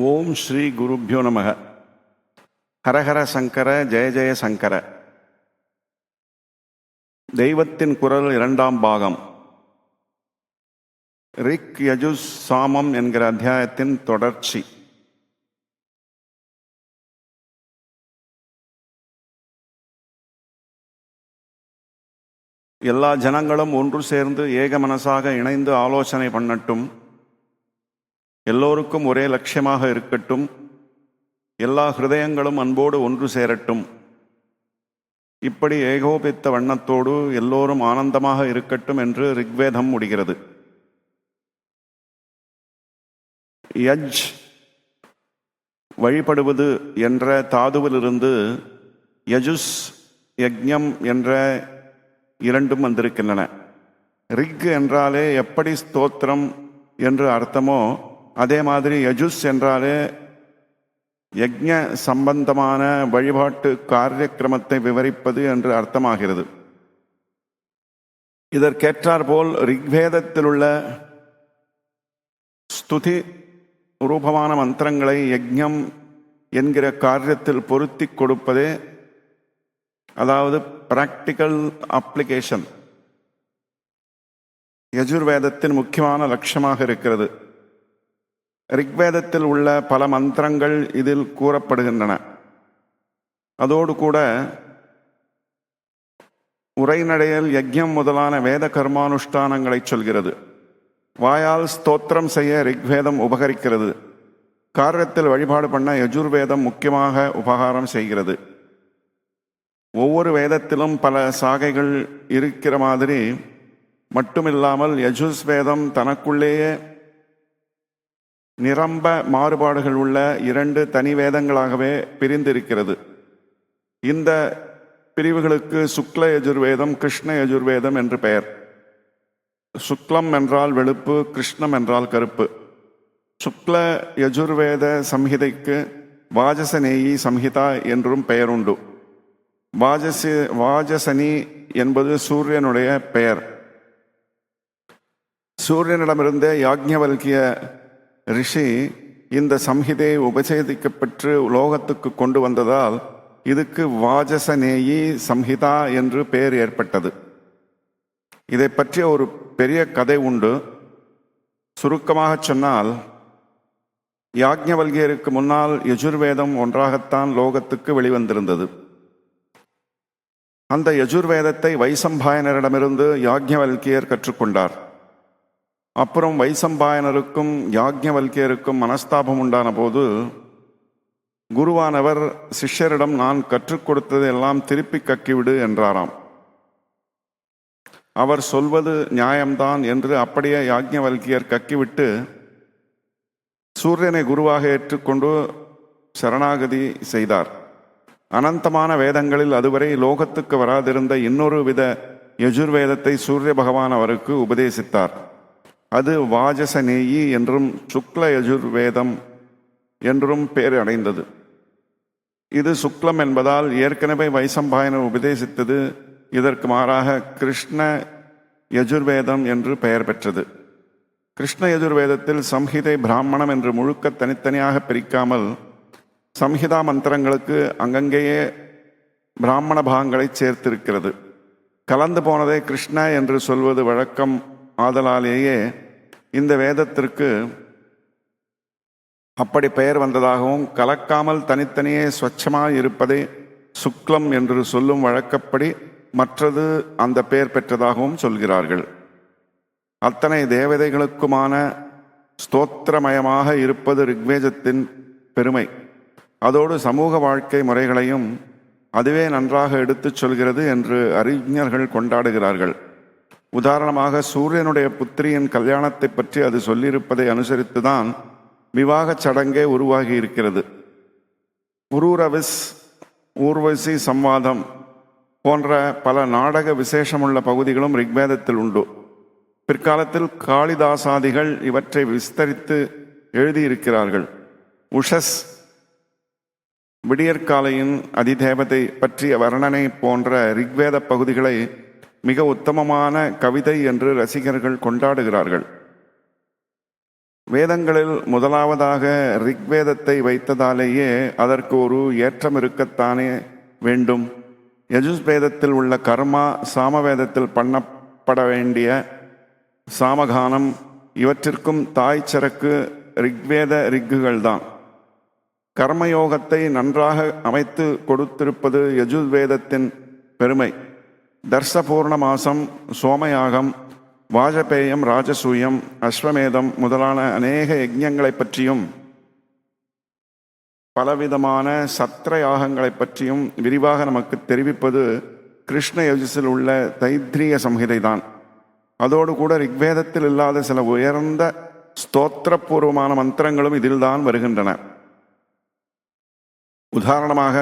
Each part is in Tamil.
ஓம் ஸ்ரீ குருப்பியோ நமக. ஹரஹர சங்கர ஜெய ஜெய சங்கர. தெய்வத்தின் குரல் இரண்டாம் பாகம். ரிக் யஜுஸ் சாமம் என்கிற அத்தியாயத்தின் தொடர்ச்சி. எல்லா ஜனங்களும் ஒன்று சேர்ந்து ஏக மனசாக இணைந்து ஆலோசனை பண்ணட்டும். எல்லோருக்கும் ஒரே லட்சியமாக இருக்கட்டும். எல்லா ஹிருதயங்களும் அன்போடு ஒன்று சேரட்டும். இப்படி ஏகோபித்த வண்ணத்தோடு எல்லோரும் ஆனந்தமாக இருக்கட்டும் என்று ரிக்வேதம் முடிகிறது. யஜ் வழிபடுவது என்ற தாதுவிலிருந்து யஜுஸ் யஜ்யம் என்ற இரண்டும் வந்திருக்கின்றன. ரிக் என்றாலே எப்படி ஸ்தோத்திரம் என்று அர்த்தமோ அதே மாதிரி யஜுஸ் என்றாலே யஜ்ஞ சம்பந்தமான வழிபாட்டு காரியக்கிரமத்தை விவரிப்பது என்று அர்த்தமாகிறது. இதற்கேற்றாற்போல் ரிக்வேதத்தில் உள்ள ஸ்துதி ரூபமான மந்திரங்களை யஜ்ஞம் என்கிற காரியத்தில் பொருத்தி கொடுப்பதே அதாவது பிராக்டிக்கல் அப்ளிகேஷன் யஜுர்வேதத்தின் முக்கியமான லட்சியமாக இருக்கிறது. ரிக்வேதத்தில் உள்ள பல மந்திரங்கள் இதில் கூறப்படுகின்றன. அதோடு கூட உரைநடையல் யஜ்யம் முதலான வேத கர்மானுஷ்டானங்களை சொல்கிறது. வாயால் ஸ்தோத்திரம் செய்ய ரிக்வேதம் உபகரிக்கிறது. காரியத்தில் வழிபாடு பண்ண யஜுர்வேதம் முக்கியமாக உபகாரம் செய்கிறது. ஒவ்வொரு வேதத்திலும் பல சாகைகள் இருக்கிற மாதிரி மட்டுமில்லாமல் யஜுஸ் வேதம் தனக்குள்ளேயே நிரம்ப மாறுபாடுகள் உள்ள இரண்டு தனி வேதங்களாகவே பிரிந்திருக்கிறது. இந்த பிரிவுகளுக்கு சுக்ல யஜுர்வேதம் கிருஷ்ண யஜுர்வேதம் என்று பெயர். சுக்லம் என்றால் வெளுப்பு கிருஷ்ணம் என்றால் கருப்பு. சுக்ல யஜுர்வேத சம்ஹிதைக்கு வாஜசநேயி சம்ஹிதா என்றும் பெயருண்டு வாஜசி வாஜசனி என்பது சூரியனுடைய பெயர். சூரியனிடமிருந்தே யாக்ஞவல்கிய ரிஷி இந்த சம்ஹிதை உபசேதிக்கப்பெற்று உலோகத்துக்கு கொண்டு வந்ததால் இதுக்கு வாஜசநேயி சம்ஹிதா என்று பெயர் ஏற்பட்டது. இதை பற்றிய ஒரு பெரிய கதை உண்டு. சுருக்கமாக சொன்னால் யாக்ஞவல்கியருக்கு முன்னால் யஜுர்வேதம் ஒன்றாகத்தான் லோகத்துக்கு வெளிவந்திருந்தது. அந்த யஜுர்வேதத்தை வைசம்பாயனரிடமிருந்து யாக்ஞவல்கியர் கற்றுக்கொண்டார். அப்புறம் வைசம்பாயனருக்கும் யாக்ஞவல்கியருக்கும் மனஸ்தாபம் உண்டான போது குருவானவர் சிஷ்யரிடம் நான் கற்றுக் கொடுத்தது எல்லாம் திருப்பி கக்கிவிடு என்றாராம். அவர் சொல்வது நியாயம்தான் என்று அப்படியே யாக்ஞவல்கியர் கக்கிவிட்டு சூரியனை குருவாக ஏற்றுக்கொண்டு சரணாகதி செய்தார். அனந்தமான வேதங்களில் அதுவரை லோகத்துக்கு வராதிருந்த இன்னொரு வித யஜுர்வேதத்தை சூரிய பகவான் அவருக்கு உபதேசித்தார். அது வாஜசநேயி என்றும் சுக்ல யஜுர்வேதம் என்றும் பெயர் அடைந்தது. இது சுக்லம் என்பதால் ஏற்கனவே வைசம்பாயனர் உபதேசித்தது. இதற்கு மாறாக கிருஷ்ண யஜுர்வேதம் என்று பெயர் பெற்றது. கிருஷ்ண யஜுர்வேதத்தில் சம்ஹிதை பிராமணம் என்று முழுக்க தனித்தனியாக பிரிக்காமல் சம்ஹிதா மந்திரங்களுக்கு அங்கங்கேயே பிராமண பாகங்களை சேர்த்திருக்கிறது. கலந்து போனதை கிருஷ்ண என்று சொல்வது வழக்கம். ஆதலாலேயே இந்த வேதத்திற்கு அப்படி பெயர் வந்ததாகவும் கலக்காமல் தனித்தனியே ஸ்வச்சமாக இருப்பதை சுக்லம் என்று சொல்லும் வழக்கப்படி மற்றது அந்த பெயர் பெற்றதாகவும் சொல்கிறார்கள். அத்தனை தேவதைகளுக்குமான ஸ்தோத்திரமயமாக இருப்பது ரிக்வேதத்தின் பெருமை. அதோடு சமூக வாழ்க்கை முறைகளையும் அதுவே நன்றாக எடுத்துச் சொல்கிறது என்று அறிஞர்கள் கொண்டாடுகிறார்கள். உதாரணமாக சூரியனுடைய புத்திரியின் கல்யாணத்தை பற்றி அது சொல்லியிருப்பதை அனுசரித்துதான் விவாகச் சடங்கே உருவாகி இருக்கிறது புரூரவிஸ் ஊர்வசி சம்வாதம் போன்ற பல நாடக விசேஷமுள்ள பகுதிகளும் ரிக்வேதத்தில் உண்டு. பிற்காலத்தில் காளிதாசாதிகள் இவற்றை விஸ்தரித்து எழுதியிருக்கிறார்கள். உஷஸ் விடியற்காலையின் அதிதேவதை பற்றிய வர்ணனை போன்ற ரிக்வேத பகுதிகளை மிக உத்தமமான கவிதை என்று ரசிகர்கள் கொண்டாடுகிறார்கள். வேதங்களில் முதலாவதாக ரிக்வேதத்தை வைத்ததாலேயே அதற்கு ஒரு ஏற்றம் இருக்கத்தானே வேண்டும். யஜுஸ்வேதத்தில் உள்ள கர்மா சாமவேதத்தில் பண்ணப்பட வேண்டிய சாமகானம் இவற்றிற்கும் தாய் சரக்கு ரிக்வேத ரிக்குகள்தான் கர்மயோகத்தை நன்றாக அமைத்து கொடுத்திருப்பது யஜுர்வேதத்தின் பெருமை. தர்சபூர்ண மாசம் சோமயாகம் வாஜபேயம் ராஜசூயம் அஸ்வமேதம் முதலான அநேக யஜ்யங்களை பற்றியும் பலவிதமான சத்திர யாகங்களை பற்றியும் விரிவாக நமக்கு தெரிவிப்பது கிருஷ்ண யஜுஸில் உள்ள தைத்திரிய சம்ஹிதைதான். அதோடு கூட ரிக்வேதத்தில் இல்லாத சில உயர்ந்த ஸ்தோத்திரபூர்வமான மந்திரங்களும் இதில்தான் வருகின்றன. உதாரணமாக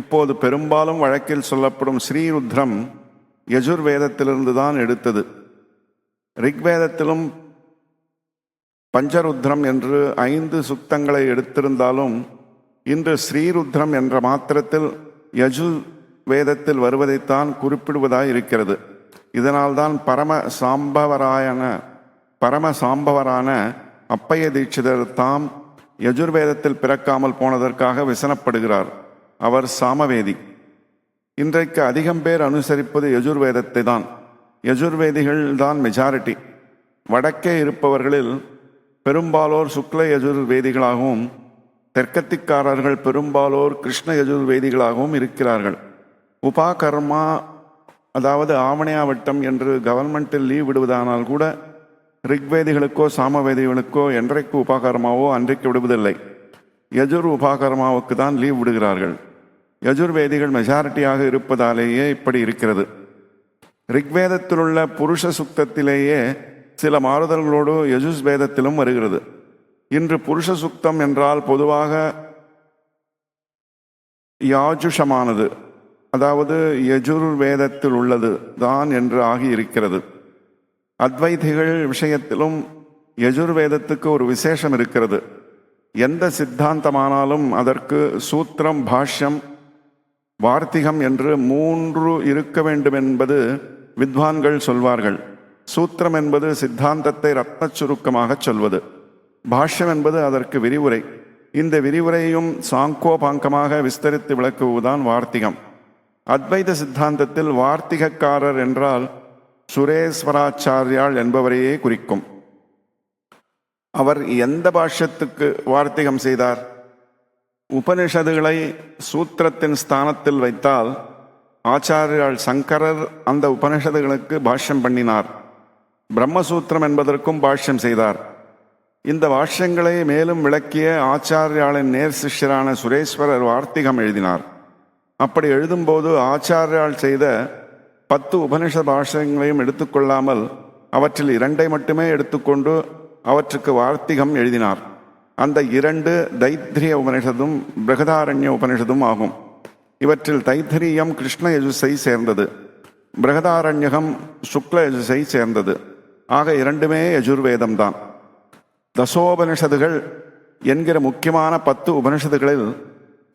இப்போது பெரும்பாலும் வழக்கில் சொல்லப்படும் ஸ்ரீருத்ரம் யஜுர்வேதத்திலிருந்து தான் எடுத்தது. ரிக்வேதத்திலும் பஞ்சருத்ரம் என்று ஐந்து சுத்தங்களை எடுத்திருந்தாலும் இன்று ஸ்ரீருத்ரம் என்ற மாத்திரத்தில் யஜு வேதத்தில் வருவதைத்தான் குறிப்பிடுவதாய் இருக்கிறது இதனால்தான் பரம சாம்பவராயன பரம சாம்பவரான அப்பைய தீட்சிதர் தாம் யஜுர்வேதத்தில் பிறக்காமல் போனதற்காக விசனப்படுகிறார். அவர் சாமவேதி. இன்றைக்கு அதிகம் பேர் அனுசரிப்பது யஜுர்வேதத்தை தான் யஜுர்வேதிகள் தான் மெஜாரிட்டி வடக்கே இருப்பவர்களில் பெரும்பாலோர் சுக்ல யஜுர்வேதிகளாகவும் தெற்கத்திக்காரர்கள் பெரும்பாலோர் கிருஷ்ண யஜுர்வேதிகளாகவும் இருக்கிறார்கள். உபாகர்மா அதாவது ஆவணையாவட்டம் என்று கவர்மெண்ட்டில் லீவ் விடுவதானால் கூட ரிக்வேதிகளுக்கோ சாமவேதிகளுக்கோ என்றைக்கு உபாகர்மாவோ அன்றைக்கு விடுவதில்லை. யஜுர் உபாகர்மாவுக்கு தான் லீவ் விடுகிறார்கள். யஜுர்வேதிகள் மெஜாரிட்டியாக இருப்பதாலேயே இப்படி இருக்கிறது. ரிக்வேதத்திலுள்ள புருஷ சுக்தத்திலேயே சில மாறுதல்களோடு யஜுஸ் வேதத்திலும் வருகிறது. இன்று புருஷ சுக்தம் என்றால் பொதுவாக யாஜுஷமானது அதாவது யஜுர்வேதத்தில் உள்ளது தான் என்று ஆகி இருக்கிறது. அத்வைதிகள் விஷயத்திலும் யஜுர்வேதத்துக்கு ஒரு விசேஷம் இருக்கிறது. எந்த சித்தாந்தமானாலும் அதற்கு சூத்திரம் பாஷ்யம் வார்த்திகம் என்று மூன்று இருக்க வேண்டும் என்பது வித்வான்கள் சொல்வார்கள். சூத்திரம் என்பது சித்தாந்தத்தை ரத்ன சுருக்கமாக சொல்வது. பாஷ்யம் என்பது அதற்கு விரிவுரை. இந்த விரிவுரையும் சாங்கோபாங்கமாக விஸ்தரித்து விளக்குவதுதான் வார்த்திகம். அத்வைத சித்தாந்தத்தில் வார்த்திகக்காரர் என்றால் சுரேஸ்வராச்சாரியாள் என்பவரையே குறிக்கும். அவர் எந்த பாஷ்யத்துக்கு வார்த்திகம் செய்தார்? உபனிஷதுகளை சூத்திரத்தின் ஸ்தானத்தில் வைத்தால் ஆச்சாரியால் சங்கரர் அந்த உபனிஷதுகளுக்கு பாஷ்யம் பண்ணினார். பிரம்மசூத்திரம் என்பதற்கும் பாஷ்யம் செய்தார். இந்த பாஷ்யங்களை மேலும் விளக்கிய ஆச்சாரியாளின் நேர் சிஷ்யரான சுரேஸ்வரர் வார்த்திகம் எழுதினார். அப்படி எழுதும்போது ஆச்சாரியால் செய்த பத்து உபனிஷ பாஷ்யங்களையும் எடுத்துக்கொள்ளாமல் அவற்றில் இரண்டை மட்டுமே எடுத்துக்கொண்டு அவற்றுக்கு வார்த்திகம் எழுதினார். அந்த இரண்டு தைத்திரிய உபனிஷதும் பிரகதாரண்ய உபனிஷதும் ஆகும். இவற்றில் தைத்திரியம் கிருஷ்ண யஜுஸை சேர்ந்தது. பிரகதாரண்யகம் சுக்ல யஜுஸை சேர்ந்தது. ஆக இரண்டுமே யஜுர்வேதம் தான். தசோபனிஷதுகள் என்கிற முக்கியமான பத்து உபனிஷதுகளில்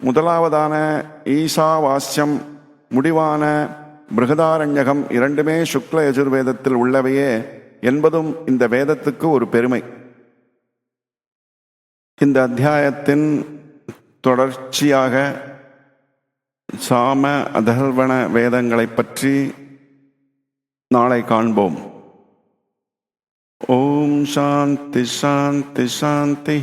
முதலாவதான ஈசாவாஸ்யம் முடிவான பிருகதாரண்யகம் இரண்டுமே சுக்ல யஜுர்வேதத்தில் உள்ளவையே என்பதும் இந்த வேதத்துக்கு ஒரு பெருமை. இந்த அத்தியாயத்தின் தொடர்ச்சியாக சாம அதர்வண வேதங்களைப் பற்றி நாளை காண்போம். ஓம் சாந்தி சாந்தி சாந்தி